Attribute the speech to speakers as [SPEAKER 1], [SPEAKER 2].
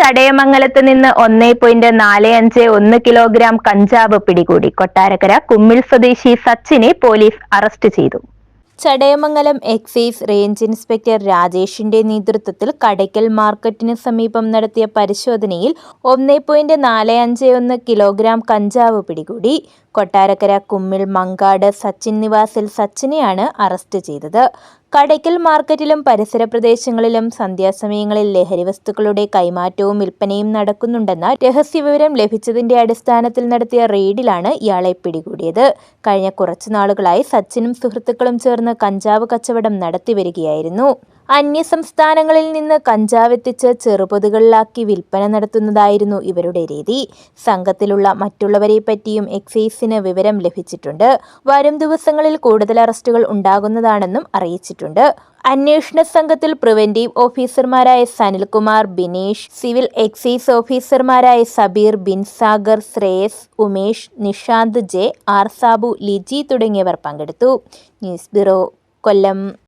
[SPEAKER 1] ചടയമംഗലത്ത് നിന്ന് ഒന്നേ പോയിന്റ് നാല് അഞ്ച് ഒന്ന് കിലോഗ്രാം കഞ്ചാവ് പിടികൂടി. കൊട്ടാരക്കര കുമ്മിൾ സ്വദേശി സച്ചിനെ പോലീസ് അറസ്റ്റ് ചെയ്തു. ചടയമംഗലം എക്സൈസ് റേഞ്ച് ഇൻസ്പെക്ടർ രാജേഷിന്റെ നേതൃത്വത്തിൽ കടയ്ക്കൽ മാർക്കറ്റിന് സമീപം നടത്തിയ പരിശോധനയിൽ ഒന്നേ പോയിന്റ് നാല് അഞ്ച് ഒന്ന് കിലോഗ്രാം കഞ്ചാവ് പിടികൂടി. കൊട്ടാരക്കര കുമ്മിൽ മങ്കാട് സച്ചിൻ നിവാസിൽ സച്ചിനെയാണ് അറസ്റ്റ് ചെയ്തത്. കടയ്ക്കൽ മാർക്കറ്റിലും പരിസര പ്രദേശങ്ങളിലും സന്ധ്യാസമയങ്ങളിൽ ലഹരി വസ്തുക്കളുടെ കൈമാറ്റവും വിൽപ്പനയും നടക്കുന്നുണ്ടെന്ന രഹസ്യവിവരം ലഭിച്ചതിന്റെ അടിസ്ഥാനത്തിൽ നടത്തിയ റെയ്ഡിലാണ് ഇയാളെ പിടികൂടിയത്. കഴിഞ്ഞ കുറച്ചു നാളുകളായി സച്ചിനും സുഹൃത്തുക്കളും ചേർന്ന് കഞ്ചാവ് കച്ചവടം നടത്തിവരികയായിരുന്നു അന്യസംസ്ഥാനങ്ങളിൽ നിന്ന് കഞ്ചാവ് എത്തിച്ച് ചെറുപൊതുകളിലാക്കി വിൽപ്പന നടത്തുന്നതായിരുന്നു ഇവരുടെ രീതി. സംഘത്തിലുള്ള മറ്റുള്ളവരെ പറ്റിയും എക്സൈസിന് വിവരം ലഭിച്ചിട്ടുണ്ട്. വരും ദിവസങ്ങളിൽ കൂടുതൽ അറസ്റ്റുകൾ ഉണ്ടാകുന്നതാണെന്നും അറിയിച്ചിട്ടുണ്ട്. അന്വേഷണ സംഘത്തിൽ പ്രിവെന്റീവ് ഓഫീസർമാരായ സനിൽകുമാർ ബിനേഷ് സിവിൽ എക്സൈസ് ഓഫീസർമാരായ സബീർ ബിൻസാഗർ ശ്രേയസ് ഉമേഷ് നിഷാന്ത് ജെ ആർ സാബു ലിജി തുടങ്ങിയവർ പങ്കെടുത്തു. News bureau Kollam.